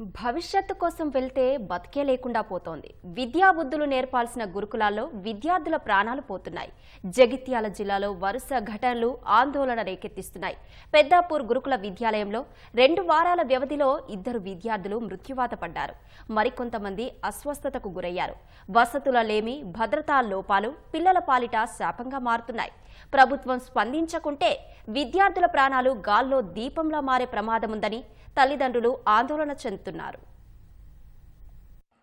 భవిష్యత్తు కోసం వెళ్తే బతికే లేకుండా పోతోంది. విద్యాబుద్ధులు నేర్పాల్సిన గురుకులాల్లో విద్యార్థుల ప్రాణాలు పోతున్నాయి. జగిత్యాల జిల్లాలో వరుస ఘటనలు ఆందోళన రేకెత్తిస్తున్నాయి. పెద్దాపూర్ గురుకుల విద్యాలయంలో రెండు వారాల వ్యవధిలో ఇద్దరు విద్యార్థులు మృత్యువాత పడ్డారు. మరికొంతమంది అస్వస్థతకు గురయ్యారు. వసతుల లేమి భద్రతా లోపాలు పిల్లల పాలిట శాపంగా మారుతున్నాయి. ప్రభుత్వం స్పందించకుంటే విద్యార్థుల ప్రాణాలు గాల్లో దీపంలా మారే ప్రమాదముందని తల్లిదండ్రులు ఆందోళన చెందుతున్నారు.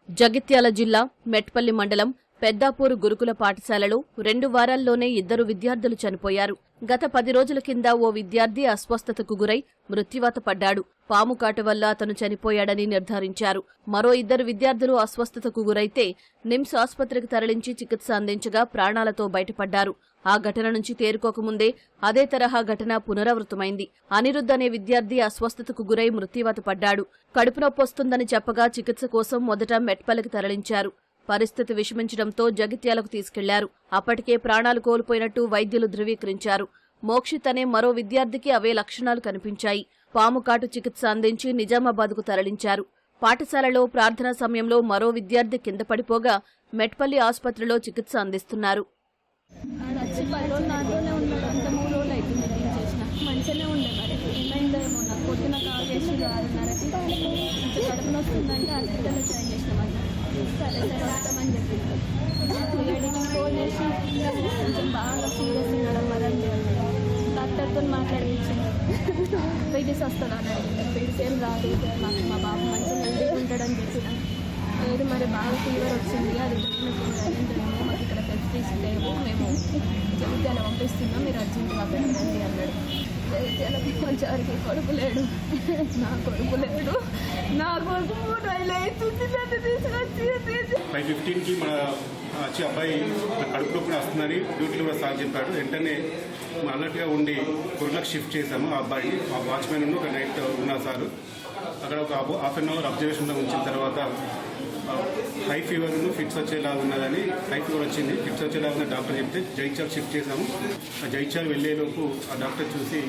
జగిత్యాల జిల్లా మెట్పల్లి మండలం పెద్దాపూర్ గురుకుల పాఠశాలలో రెండు వారాల్లోనే ఇద్దరు విద్యార్థులు చనిపోయారు. గత పది రోజుల కింద ఓ విద్యార్థి అస్వస్థతకు గురై మృత్యువాత పడ్డాడు. పాము కాటు వల్ల అతను చనిపోయాడని నిర్ధారించారు. మరో ఇద్దరు విద్యార్థులు అస్వస్థతకు గురైతే నిమ్స్ ఆసుపత్రికి తరలించి చికిత్స అందించగా ప్రాణాలతో బయటపడ్డారు. ఆ ఘటన నుంచి తేరుకోకముందే అదే తరహా ఘటన పునరావృతమైంది. అనిరుద్ధ్ అనే విద్యార్థి అస్వస్థతకు గురై మృత్యువాత పడ్డాడు. కడుపు నొప్పొస్తుందని చెప్పగా చికిత్స కోసం మొదట మెట్పల్లికి తరలించారు. పరిస్థితి విషమించడంతో జగిత్యాలకు తీసుకెళ్ళారు. అప్పటికే ప్రాణాలు కోల్పోయినట్టు వైద్యులు ధృవీకరించారు. మోక్షిత్ అనే మరో విద్యార్థికి అవే లక్షణాలు కనిపించాయి. పాము కాటు చికిత్స అందించి నిజామాబాద్కు తరలించారు. పాఠశాలలో ప్రార్థనా సమయంలో మరో విద్యార్థి కింద పడిపోగా మెట్పల్లి ఆసుపత్రిలో చికిత్స అందిస్తున్నారు. పొద్దున కాల్ చేసి ఆరున్నరకి కడుపు నొస్తుందంటే హాస్పిటల్లో జాయిన్ చేసినామని సరే సరే వస్తామని చెప్పింది ఫోన్ చేసి కొంచెం బాగా సీరియస్ ఉన్నాడు మరి డాక్టర్తో మాట్లాడించింది పీటీస్ వస్తాడు అని పీటీస్ ఏం రాదు మాకు మా బాబు మంచి హెల్తీగా ఉంటాడని చెప్పిన లేదు మరి బాగా ఫీవర్ వచ్చింది అది మాకు ఇక్కడ ఫెసిలిటీస్ లేవు మేము జగిత్యాల పంపిస్తున్నాం మీరు అర్జెంట్గా పెట్టండి అన్నాడు. జగిత్యాలకి కొడుకు లేడు నా కొడుకు లేడు నా కొడుకు మూడు నెలలు అవుతుంది నన్ను తీసుకొచ్చి ఫైవ్ ఫిఫ్టీన్కి మన వచ్చి అబ్బాయి కడుపులో కూడా వస్తుందని డ్యూటీలో కూడా సార్ చెప్పాడు వెంటనే అలర్ట్గా ఉండి గుర్లకు షిఫ్ట్ చేశాము ఆ అబ్బాయిని ఆ వాచ్మెన్ ఒక నైట్ ఉన్నారు సార్. అక్కడ ఒక హాఫ్ అన్ అవర్ అబ్జర్వేషన్లో ఉంచిన తర్వాత హై ఫీవర్ ఫిట్స్ వచ్చేలా ఉన్నదని హై ఫీవర్ వచ్చింది. ఫిట్స్ వచ్చేలా ఉన్న డాక్టర్ చెప్తే జైత్యాల షిఫ్ట్ చేశాము. ఆ జైత్యాల వెళ్ళేలోపు ఆ డాక్టర్ చూసి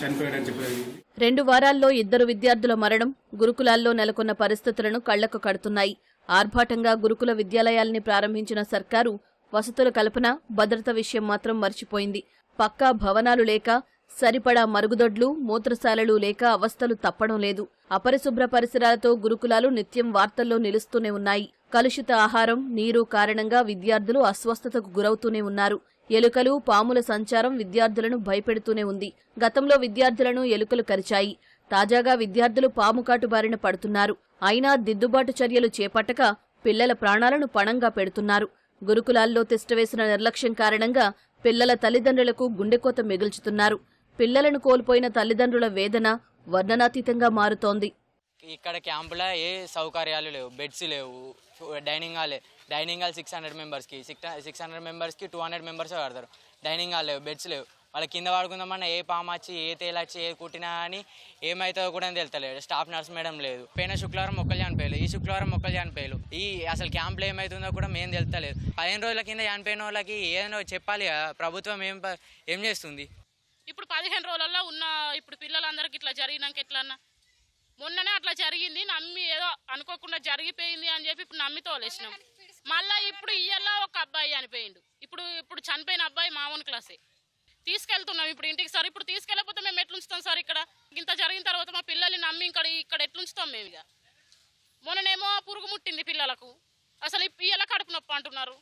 చనిపోయాడని చెప్పారు రెండు వారాల్లో ఇద్దరు విద్యార్థుల మరణం గురుకులాల్లో నెలకొన్న పరిస్థితులను కళ్ళకు కడుతున్నాయి. ఆర్భాటంగా గురుకుల విద్యాలయాల్ని ప్రారంభించిన సర్కారు వసతుల కల్పన భద్రత విషయం మాత్రం మర్చిపోయింది. పక్కా భవనాలు లేక సరిపడా మరుగుదొడ్లు మూత్రశాలలు లేక అవస్థలు తప్పడం లేదు. అపరిశుభ్ర పరిసరాలతో గురుకులాలు నిత్యం వార్తల్లో నిలుస్తూనే ఉన్నాయి. కలుషిత ఆహారం నీరు కారణంగా విద్యార్థులు అస్వస్థతకు గురవుతూనే ఉన్నారు. ఎలుకలు పాముల సంచారం విద్యార్థులను భయపెడుతూనే ఉంది. గతంలో విద్యార్థులను ఎలుకలు కరిచాయి. తాజాగా విద్యార్థులు పాము కాటు బారిన పడుతున్నారు. అయినా దిద్దుబాటు చర్యలు చేపట్టక పిల్లల ప్రాణాలను పణంగా పెడుతున్నారు. గురుకులాల్లో తిష్టవేసిన నిర్లక్ష్యం కారణంగా పిల్లల తల్లిదండ్రులకు గుండెకోత మిగుల్చుతున్నారు. పిల్లలను కోల్పోయిన తల్లిదండ్రుల వేదన వర్ణనాతీతంగా మారుతోంది. ఇక్కడ క్యాంపులో ఏ సౌకర్యాలు లేవు బెడ్స్ లేవు dining hall dining hall six hundred మెంబర్స్కి సిక్స్ సిక్స్ హండ్రెడ్ మెంబర్స్కి టూ హండ్రెడ్ మెంబర్స్ పడతారు డైనింగ్ హాల్ లేవు బెడ్స్ లేవు. వాళ్ళ కింద పడుకుందామన్నా ఏ పాము వచ్చి ఏ తేలొచ్చి ఏ కుట్టినా అని ఏమవుతుందో కూడా తెలుతలేదు స్టాఫ్ నర్స్ మేడం లేదు. పోయిన శుక్రవారం మొక్కలు చనిపోయారు. ఈ శుక్రవారం మొక్కలు చనిపోయారు. ఈ అసలు క్యాంప్లో ఏమవుతుందో కూడా మేము తెలుతలేదు పదిహేను రోజుల కింద చనిపోయిన వాళ్ళకి ఏదైనా చెప్పాలి ప్రభుత్వం ఏం ఏం చేస్తుంది? ఇప్పుడు పదిహేను రోజులలో ఉన్న ఇప్పుడు పిల్లలందరికీ ఇట్లా జరిగినాక ఎట్లన్నా మొన్ననే అట్లా జరిగింది నమ్మి ఏదో అనుకోకుండా జరిగిపోయింది అని చెప్పి ఇప్పుడు నమ్మి తోలేసినాం. మళ్ళీ ఇప్పుడు ఇయ్యల్లో ఒక అబ్బాయి అనిపోయిండు. ఇప్పుడు ఇప్పుడు చనిపోయిన అబ్బాయి మామూలు క్లాసే. తీసుకెళ్తున్నాం ఇప్పుడు ఇంటికి. సార్ ఇప్పుడు తీసుకెళ్ళకపోతే మేము ఎట్లుంచుతాం సార్ ఇక్కడ? ఇంత జరిగిన తర్వాత మా పిల్లల్ని నమ్మి ఇక్కడ ఇక్కడ ఎట్లుంచుతాం మేము ఇక? మొన్ననేమో పురుగు ముట్టింది పిల్లలకు. అసలు ఇయ్యాల కడుపు నొప్పి అంటున్నారు.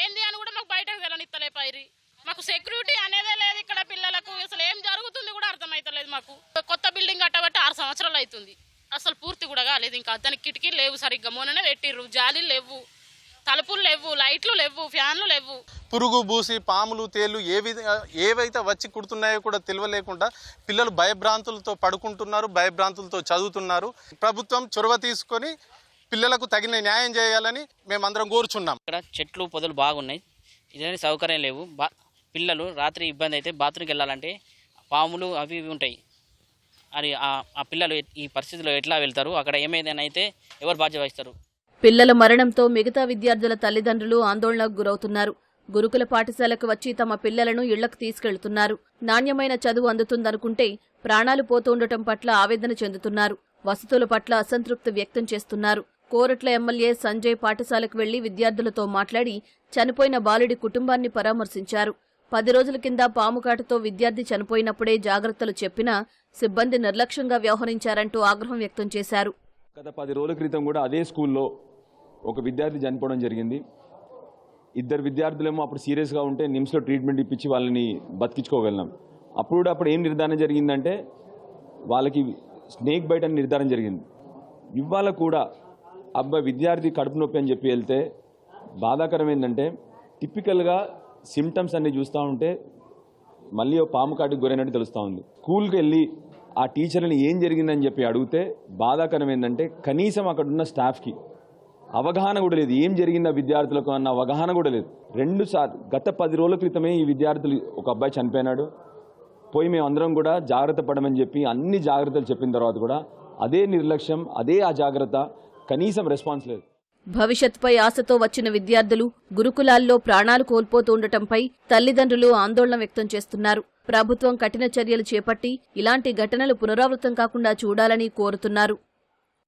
ఏంది అని కూడా మాకు బయటకు వెళ్ళనిత్తలే పైరి. మాకు సెక్యూరిటీ అనేదే లేదు ఇక్కడ పిల్లలకు అసలు ఏం జరుగుతుంది కూడా అర్థమైతలేదు మాకు. కొత్త బిల్డింగ్ కట్టబట్టి ఆరు సంవత్సరాలు అవుతుంది. అసలు పూర్తి కూడా కాలేదు. ఇంకా దానికి కిటికీలు లేవు సరిగ్గా. మొన్ననే పెట్టిర్రు. జాలీలు లేవు. తలుపులు లేవు. లైట్లు లేవు. ఫ్యాన్లు లేవు. పురుగు బూసి పాములు తేళ్ళు ఏ విధ ఏవైతే వచ్చి కుడుతున్నాయో కూడా తెలియలేకుండా పిల్లలు భయభ్రాంతులతో పడుకుంటున్నారు భయభ్రాంతులతో చదువుతున్నారు. ప్రభుత్వం చొరవ తీసుకొని పిల్లలకు తగిన న్యాయం చేయాలని మేమందరం కోరుచున్నాం. ఇక్కడ చెట్లు పొదలు బాగున్నాయి. ఇదేమి సౌకర్యం లేవు. బా పిల్లలు రాత్రి ఇబ్బంది అయితే బాత్రూమ్కి వెళ్ళాలంటే పాములు అవి ఇవి ఉంటాయి. అది ఆ- పిల్లలు ఈ పరిస్థితిలో ఎట్లా వెళ్తారు? అక్కడ ఏమైందని అయితే ఎవరు బాధ్యత వహిస్తారు? పిల్లల మరణంతో మిగతా విద్యార్థుల తల్లిదండ్రులు ఆందోళనకు గురవుతున్నారు. గురుకుల పాఠశాలకు వచ్చి తమ పిల్లలను ఇళ్ళకు తీసుకెళ్తున్నారు. నాణ్యమైన చదువు అందుతుందనుకుంటే ప్రాణాలు పోతుండటం పట్ల ఆవేదన చెందుతున్నారు. వసతుల పట్ల అసంతృప్తి వ్యక్తం చేస్తున్నారు. కోరట్ల ఎమ్మెల్యే సంజయ్ పాఠశాలకు వెళ్ళి విద్యార్థులతో మాట్లాడి చనిపోయిన బాలుడి కుటుంబాన్ని పరామర్శించారు. పది రోజుల కింద పాముకాటుతో విద్యార్థి చనిపోయినప్పుడే జాగ్రత్తలు చెప్పినా సిబ్బంది నిర్లక్ష్యంగా వ్యవహరించారంటూ ఆగ్రహం వ్యక్తం చేశారు. గత పది రోజుల క్రితం కూడా అదే స్కూల్లో ఒక విద్యార్థి చనిపోవడం జరిగింది. ఇద్దరు విద్యార్థులేమో అప్పుడు సీరియస్గా ఉంటే నిమ్స్లో ట్రీట్మెంట్ ఇప్పించి వాళ్ళని బతికించుకోగలిగినాం. అప్పుడు కూడా అప్పుడు ఏం నిర్ధారణ జరిగిందంటే వాళ్ళకి స్నేక్ బైట్ అని నిర్ధారణ జరిగింది. ఇవాళ కూడా అబ్బాయి విద్యార్థి కడుపు నొప్పి అని చెప్పి వెళ్తే బాధాకరం ఏంటంటే టిపికల్గా సిమ్టమ్స్ అన్ని చూస్తూ ఉంటే మళ్ళీ ఓ పాము కాటికి గురైనట్టు తెలుస్తూ ఉంది. స్కూల్కి వెళ్ళి ఆ టీచర్ని ఏం జరిగిందని చెప్పి అడిగితే బాధాకరం ఏంటంటే కనీసం అక్కడున్న స్టాఫ్కి అవగాహన కూడా లేదు. ఏం జరిగిందా విద్యార్థులకు అన్న అవగాహన కూడా లేదు. రెండు సార్లు గత పది రోజుల క్రితమే ఈ విద్యార్థులు ఒక అబ్బాయి చనిపోయినాడు. పోయి మేమందరం కూడా జాగ్రత్త పడమని చెప్పి అన్ని జాగ్రత్తలు చెప్పిన తర్వాత కూడా అదే నిర్లక్ష్యం అదే అజాగ్రత్త కనీసం రెస్పాన్స్ లేదు. భవిష్యత్పై ఆశతో వచ్చిన విద్యార్థులు గురుకులాల్లో ప్రాణాలు కోల్పోతూ ఉండటంపై తల్లిదండ్రులు ఆందోళన వ్యక్తం చేస్తున్నారు. ప్రభుత్వం కఠిన చర్యలు చేపట్టి ఇలాంటి ఘటనలు పునరావృతం కాకుండా చూడాలని కోరుతున్నారు.